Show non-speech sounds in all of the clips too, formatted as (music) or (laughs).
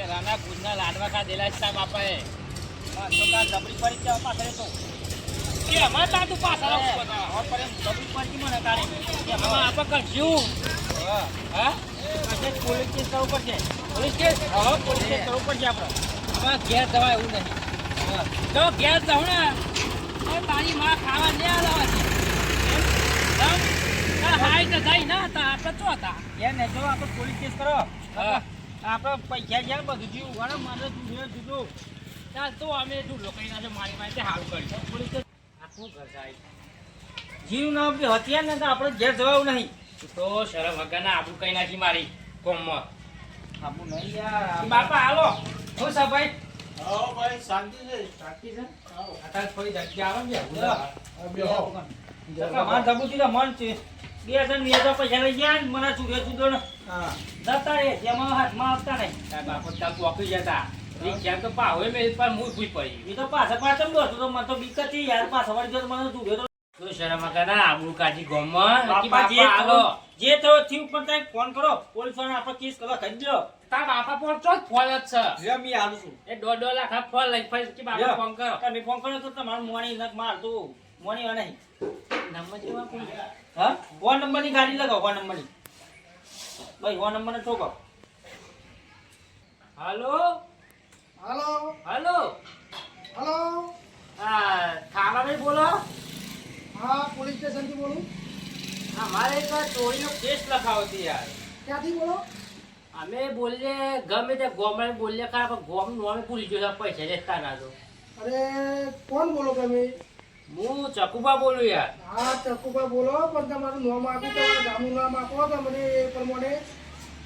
રાના ગુજના લાડવા ખાધેલા છે બાપાએ તો દબડી પડી છે પાછળ તો કે અમાર તા તું પાછળ આવું દબડી પડી મને તારે આપણે કરશું હા પોલીસ કેસ કરવું પડશે પોલીસ કેસ હા પોલીસ કેસ કરવું આપણે હવે ઘેર જવાય એવું નહીં. જો ઘેર જાઉં ને તારી માં ખાવા નહીં આલાવા હાઈ તો જાય ના હતા આપણે તો હતા યાર જો આપણે પોલીસ કેસ કરો આપણે પૈસા ગયા બધું જીવ વાળા મારે ચાલ તો અમે લોકોના મારી પોલીસ જીવ ના હથિયાર ને તો આપણે ઘેર જવાવું નહીં. તો શરમ વગરના આબુ કઈ નાખી મારી કોમમાં. આબુ નહીં યાર બાપા હાલો. શું છે ભાઈ આવો ભાઈ શાંતિ છે. શાંતિ છે? થોડી જગ્યા આવે ને મન છે. બે હજાર બે હજાર પૈસા લઈ ગયા મને ચૂરે ચૂદો ને હા. રે જેમાં હાથમાં આવતા નહીં તારા બાપા પોકી જતા. રિક્ષા તો પાવે મેં પણ હું ભૂઈ પડી. એ તો પાછા પાછળ દોડતો તો મને તો બીક હતી યાર પાછા વળી ગયો મને ચૂરે તો તું શરમ વગરના આબરૂ કાઢી ગોમમાં? બાપા જે થયું તમે ફોન કરો. પોલીસવાળા આપણે કેસ કરવા કરી દો તા બાપા ફોન જ છે? મેં આવું છું. એ લાખ આ ફોન લઈ ફરી કે બાપા ફોન કરો? તમે ફોન કર્યો તો તમારું મોણી નક મારતું. મોણી હોય નહીં. નંબર જેવા કોણ હા? ફોન નંબરની ગાડી લગાવો ફોન નંબરની ભાઈ ફોન નંબર ઠોકો. હાલો? હાલો? હાલો? હાલો? હા થાનાભાઈ બોલો. હા પોલીસ સ્ટેશનથી બોલું. અમારે એક ચોરીનો કેસ લખાવો છે યાર. ક્યાંથી બોલો? અમે બોલીએ ગમે તે ગોમડે બોલીએ ખરા પણ ગોમ નોમે ભૂલી ગયો પૈસા લેતા ના તો. અરે કોણ બોલો તમે? હું ચકુબા બોલું યાર. હા ચકુબા બોલો પણ તમારું નામ આપી તમારું ગામનું નામ આપો તો મને એ પ્રમાણે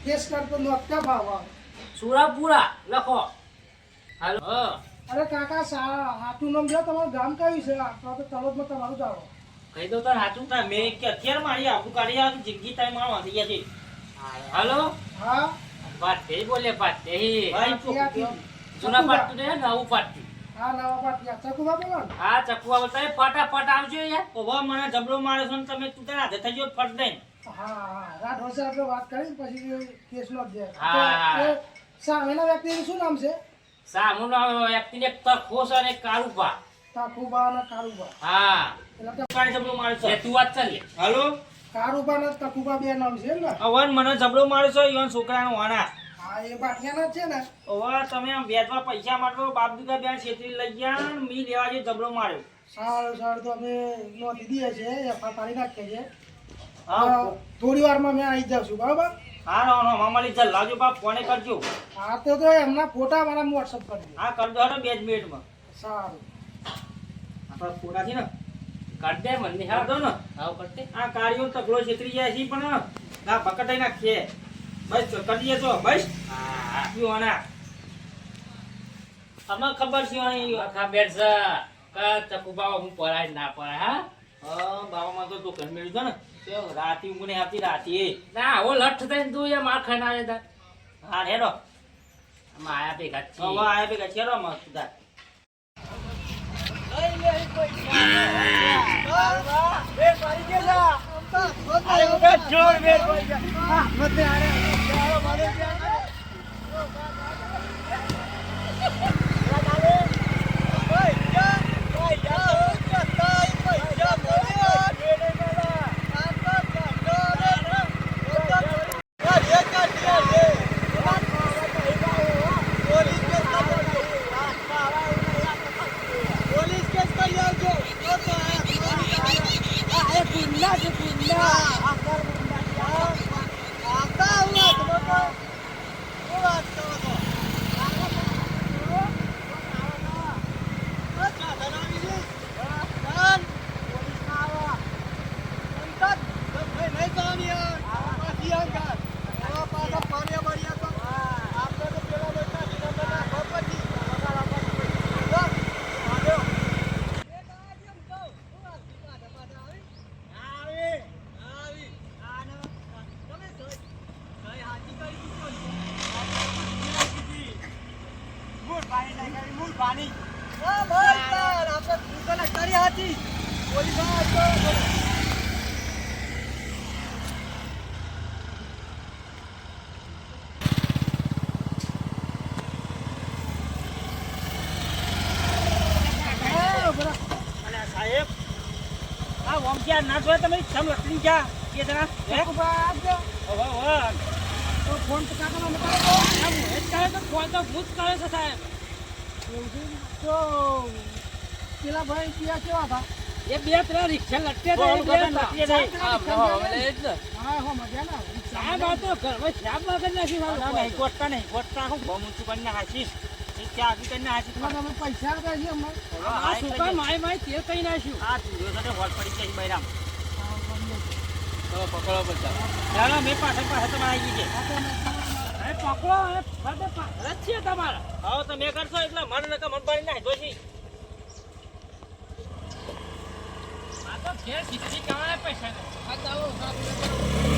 કેસ કરતો નોખતા ભાવ સુરાપુરા લખો. હાલો. હા અરે કાકા સા હાથું નામ જો તમારું ગામ કયું છે? તો તો તલોદમાં તમારું જાણો કહી દો તાર સાચું તા મેં કે અત્યારે મારી આબુ કાઢી આ જિંદગી તાઈ મારો આવી ગયા છે. હાલો. હા. પાટે બોલે પાટે ભાઈ ત્યાંથી. જૂના પાટું ને નવું પાટું હા નવા પાટિયા બોલો હા ચકુબા બોલતા એ ફટાફટ આવજો યાર. ઓવા મને જબરો મારે છે તમે તું તારા હાથે થઈ ગયો ફટ દઈને. હા હા રાઠોડ સાહેબ વાત કરી પછી કેસ નો દે હા. સામેના વ્યક્તિનું શું નામ છે? સામુનો વ્યક્તિને એક તરખોસ અને કાળુપા કાકુબા અને કારુબા હા. એટલે કાઢી જબરો મારે છે. તું વાત ચાલ લે. હાલો? કારુબા અને તકુબા બે નામ છે ને? અવન મને જબરો મારે છે ઈવન છોકરાનો વાના. હા એ બાટિયાના છે ને. ઓવા તમે આમ વ્યાજમાં પૈસા માટલો બાપ દીકરા બેન છેતરી લઈ ગયા ને મી લેવા જે જબરો માર્યો. સારું સારું તો અમે છે એફઆર પાડી નાખીએ છીએ હા થોડી વારમાં મેં આવી જાઉં છું બરાબર? હા નો નો મામાલી લાવજો બાપ ફોને કરજો. હા તો તો એમના ફોટા મારા વોટ્સઅપ કરી દે હા કરજો હાલો બે જ મિનિટમાં. સારું. આપણા ફોટા છે ને કાઢ દે મને હા દો ને. હા કરતે આ કાર્યો તકલો છેતરી જાય છે પણ ના પકડાઈ નાખીએ. બસ કરીએ છો બસ. યોના અમે ખબર છે આખા બેટ છે. કે ચકુ બાવા હું પરાય ના પરાય હા? બાવામાં તો તું ઘર મેળવ્યું ને. તે રાતી ઊંઘ નહીં આવતી રાતી. ના ઓ લઠ થઈને તું એમ આ ખાઈ ના જતા હા હેરો અમે આયા ભેગા છીએ હવે આયા ભેગા છીએ રો મસ્ત દાદ અરે ઉઠા જોર મેર પડી ગયા મતે આરે Thank you. યાર ના જોયે તમે? ચમ લટલી જા કે જણા હે? ઊભા આપજો. ઓહો ઓહો તો ફોન તો કાકા મને કરો. આ મોહેશ કરે તો ફોન તો ભૂત કરે છે સાહેબ. તો પેલા ભાઈ ત્યાં કેવા હતા? એ બે ત્રણ રિક્ષા લટકે એ બે લટકે હા હો મજા ના તો વગર નથી ના નહીં ગોટતા નહીં ગોટતા હું. બહુ છું પણ હાચીશ. પૈસા અમને માય માય તે કઈ નાખ્યું આ સાથે હોલ પડી બૈરામ. પકડો ચાલો મેં પાછળ પાછળ તમારે આવી ગઈ પકડો જ છે તમારા. હવે તમે કરશો એટલે મન નકા મન પાડી નાખી દોશી આ તો ઘેર કમાય પૈસા આ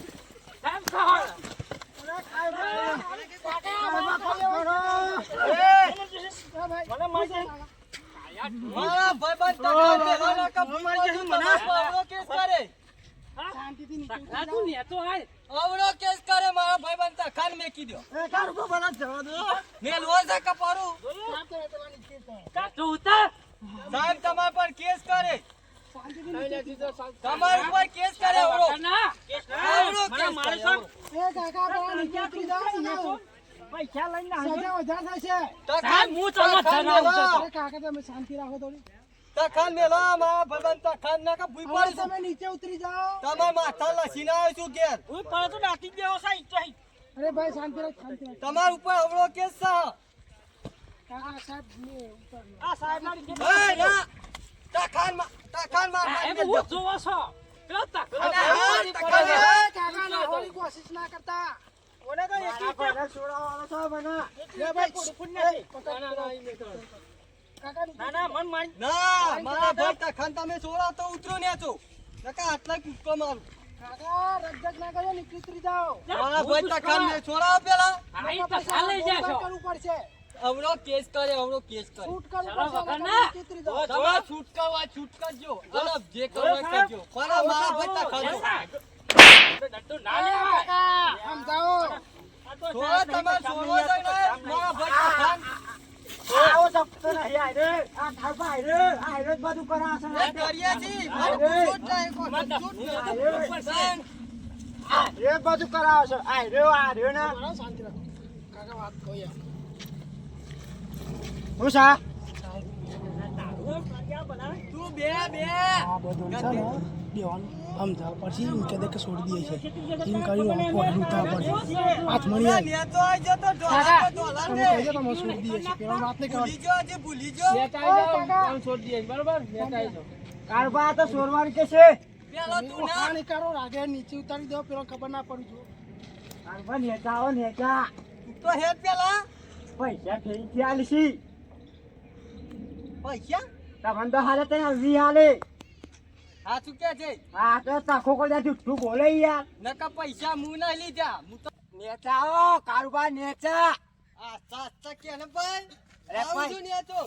શાંતિથી. આવડો કેસ કરે મારા. તું ઉતાર. સાહેબ તમારા પર કેસ કરે શાંતિથી. તમારા ઉપર કેસ કરે કેસ મારે કરે, પૈસા લઈને. સજા વધારે થશે સાહેબ, હું તખાન જગાવું મેલો. છું. કાકા તમે શાંતિ રાખો થોડી તખાન મેલો મારા ભાઈબંધ તખાન ના ભૂઈ હવે પાડી તમે નીચે ઉતરી જાઓ તમારા માથા લસીને આવ્યો છું ઘેર હું પડે તો નાખી દેવો સાહેબ, ચાઈ. અરે ભાઈ શાંતિ રાખ શાંતિ રાખ તમારા ઉપર અવળો કેસ છે કાકા સાહેબ ને ઉપર આ સાહેબના લીધે એ ના તખાનમાં તખાનમાં સાહેબ, હું જોવો છો. પેલો. ના. છે. એ કાકા નાખવાની કોશિશ ના કરતા ઓને તો એકી પર લે ભાઈ ખોટું ખોટું નથી. પકડ. કાકા નીચે ના ના મન મારી ના મારા ભાઈ તખાન તમે છોડો તો ઉતરો ને છો નકા આટલા કૂદકો મારું. કાકા રજક ના કરજો નીચે ઉતરી જાઓ. મારા ભાઈ તખાન ને છોડાવો પેલા. આ ઈ તકલા લઈ કરવું પડશે. અવળો કેસ કરે અવળો કેસ કરે. શૂટ ચાલો, નકર ના. નીચે ઉતરી જાઓ. જો. છૂટ કરજો. અને જે. કરવું કરજો પણ આ સમજાવો આ ને શાંતિ રાખો કાકા વાત કહો તું બે બે. બધું દેવાનું સમજાવ પછી એમ કહે કે છોડી દે છે. એમ કહ્યું આખો લૂંટા પડશે હાથ મળી આવી ને તો આઈ જતો ડોલા તો ડોલા તમે છોડી દઈએ છે પેલા વાત નહીં ભૂલી કરવાની જો આજે ભૂલી જો પેલો તું ના. કરો રાગે નીચે ઉતારી દો પેલો ખબર ના પડી જો. તો હેડ પેલા. પૈસા હા શું કે છે? નકા પૈસા મુ ના લીધા. હું તો આ સાચા કે ને ભાઈ? આવું છું ને તો.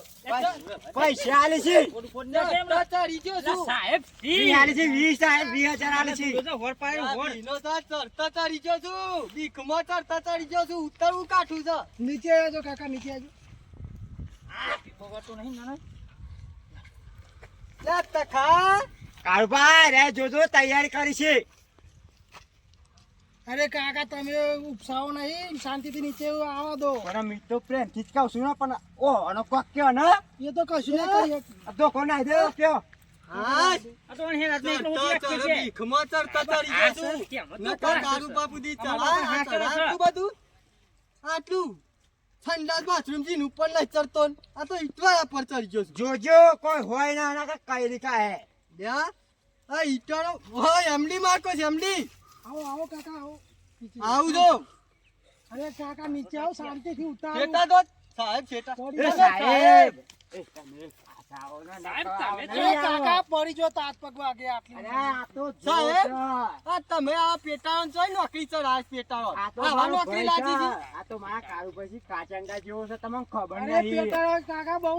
તો ચડી ગયો અલા, છું સાહેબ ઈ. જોજો, હોર પાડે આ હોર. ભીનો તો ચડતા ચડી ગયો છું બીખમાં ચડતા ચડી ગયો છું ઉતરવું કાઠું છે. નીચે આવજો કાકા નીચે આવજો. આ તો નહીં મને. લે તખા જોજો તૈયારી કરી છે. અરે કાકા તમે ઉપસાવો નહીં શાંતિથી નીચે આવવા દો. પણ મિત્રો પ્રેમથી છું ને પણ ઓ અને કોક કયો ને? એ તો કશું ના કરીએ આ તો કોને દે કયો? હા. તો અહીં રાતને એકલો ઉઠી ચડતો છે. ભીખમાં ચડતા ચડી આ ચડે, બધું? આટલું? ઉપર ચડતો તો ઈટવાળા પર ચડી ગયો જોજો કોઈ હોય ના ના કઈ રીકા હે લ્યા, આ ઈટાનો હોય એમડી માર્કો છે એમડી. આવો આવો કાકા આવો. આવું જો. અરે કાકા નીચે આવો શાંતિથી ઉતારો. સાહેબ એ સાહેબ ને. કાકા પડી જો તો હાથ પગ વાગે આટલી અરે આ તો સાહેબ. જોજો. આ તમે આ પેટાળો છો નોકરી ચડાય પેટાળો. આ તો આવા મારો નોકરી લાગી છે. છે. આ તો મારા કાળુ પછી કાચંડા જેવો છે તમને ખબર અરે નહીં કાકા બહુ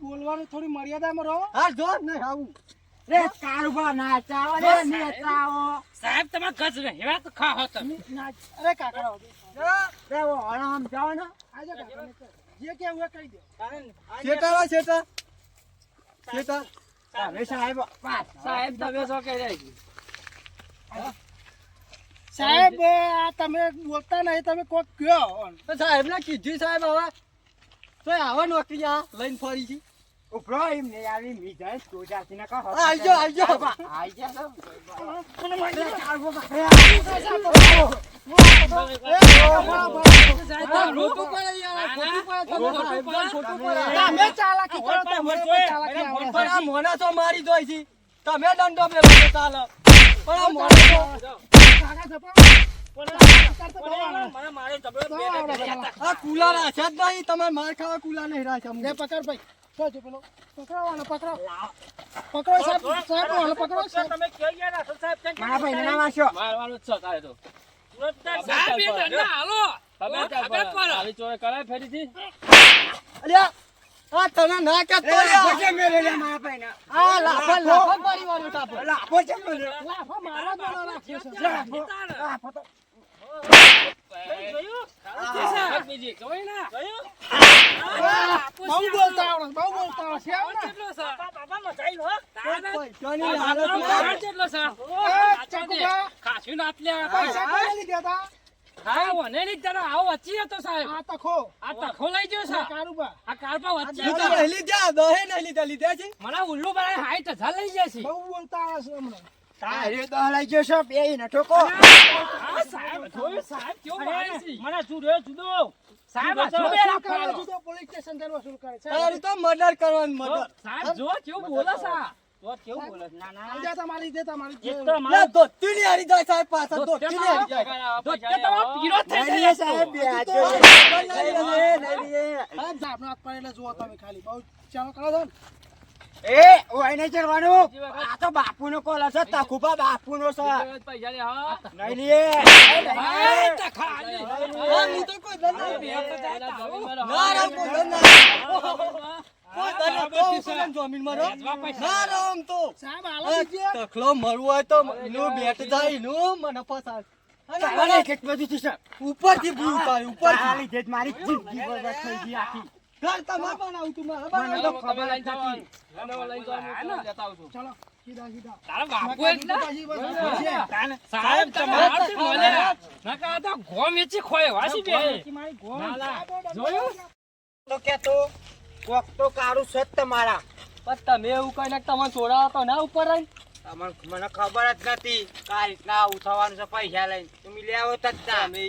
બોલવાનું થોડી મર્યાદામાં રહો. હા જો નહીં આવું. રે કાળુબા નાચાવો રે નેચાવો સાહેબ. તમે ગજ રહેવા તો ખાઓ તમે. ના- અરે કાકા. રે ઓ આમ જાઓ ને. આજે કાકા જે કેવું એ કહી દે શેઠા વા શેઠા. તમે સાહેબ. સાહેબ તમે શું કહી રહ્યા? સાહેબ આ તમે બોલતા નહીં તમે કોક કયો તો સાહેબ ને કીધું સાહેબ હવે. તો આવા નોકરી આ લઈને ફરી છે. ઉભરો એમ આવી ના કહો તો મને તો મારી દોય છે તમે દંડો મેળવો તો ચાલે પણ તો. મને. આ કુલા રાખ્યા જ નહીં તમે માર ખાવા કુલા નહીં રાખ્યા. પકડ ભાઈ જો જો પેલો. પકડો આને પકડો પકડો સાહેબ સાહેબ આને પકડો સાહેબ. તમે કે ગયા રાખો સાહેબ કેમ ના ભાઈ ના વાસ્યો મારવાનો છે તારે તો. સાહેબ એ દંડા હાલો. તમે ખબર પડે. આવી ચોરી કરાય ફરીથી? અલ્યા આ તને ના કે એ છે. મેરે લે મારા ભાઈને. આ લાફો લાફો. પરિવારનો ટાપો. લાફો છે મેરે. લાફા મારા દ્વારા રાખ્યો છે. લાફો. લાફો તો- ખાસું નાત લ્યા. પૈસા? હા, મને નહીં તને આવો વચ્ચે હતો સાહેબ. આ તખો આ તખો લઈ ગયો છે. કારુબા આ કારપા વચ્ચે હતો. નહીં લીધા દહે નહીં લીધા લીધા છે. મને ઉલ્લુ બનાવી હાઈટ હજાર લઈ જાય છે. બહુ બોલતા આવડે છે હમણાં. તારે તો ગયો છે, બેયને ઠોકો. આ સાહેબ જોયું સાહેબ કેવું મારે છે મને જુદો જુદો સાહેબ આ જો બે વસૂલ રાખો. કરે છે તો પોલીસ સ્ટેશન જઈને વસૂલ કરે છે તો મર્ડર કરવાનું મર્ડર સાહેબ જો કેવું બોલે છે તો કેવું બોલે ના, ના. લીધા તમારી લીધે તમારી એક જે- તો લે મારા ધોતી ની હારી જાય સાહેબ પાછા ધોતી ની હારી જાય તો પૈસા તમારો પીરો થઈ જાય સાહેબ, બે હાથ નહીં નહીં લે, સાહેબ સાહેબનો હાથ પડે એટલે જુઓ તમે ખાલી બહુ ચાલો કરો છો એ, ઓય નહીં ચડવાનું. આ તો બાપુનો કોલ હશે, તખુભા બાપુનો છે. બીજી વખત પૈસા લે હા નહીં લે. હા, તો કોઈ મારો. ના ના તખલો મરવું હોય તો બેટ જાય મને પસાર. ઉપરથી ભૂલ જિંદગી બરબાદ થઈ ગઈ આખી. ઘર તમારે બનાવું તું મારે બનાવું. તમે ખબર લઈને જવાનું. મને લઈને જવાનું, લેતા આવું ચલો સીધા સીધા. તારા બાપુ એટલે? સાહેબ તમારા થી બોલ્યા નકા તો ગોમ વેચી ખોય વાસી બે નાલા. જોયું? તો કહેતો, કોક તો કાળું છે જ તમારા. પણ તમે એવું કહીને તમે છોડાવો તો ના ઉપર તમને મને ખબર જ નથી કઈ રીતના આવું થવાનું છે પૈસા લઈને. તમે લેવો જ ના. તમે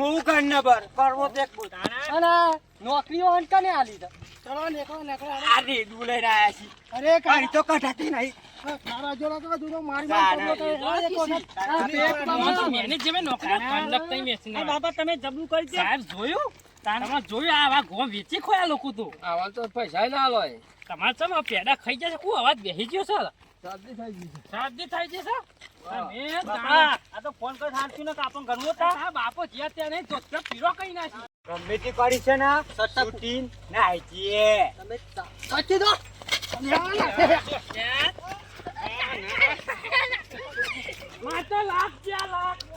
હું કર નબર કરવો તો અને નોકરીઓ હંકાને આલી છે ચલો નીકળો નીકળો. આ રેડું લઈને આયા છીએ અરે કાઈ તો કઢાતી નહીં. મારા જોડા તો દુનો મારી માર તો મહેનત જેમે નોકરી કંડક તઈ વેચીને બાબા તમે જબલું કરી દે. સાહેબ જોયું? તમે જોયું આવા ગો વેચી ખોયા લોકો તો? આવા તો પૈસા ના લોય તમારે ચમ આ પેડા ખાઈ જશે કુ અવાજ બેસી ગયો છે? શરદી થઈ ગઈ છે. શાદી છે? તમે આ તો ફોન કરી હાલતું ને કાપણ ઘરનું આ બાપો જ્યાં ત્યાં નહીં તો પીરો કઈ નાખી તે કરી છે ને શૂટિંગ નાઈ જઈએ તમે સાચી દો (laughs) માર લાખ જ્યાં લાખ.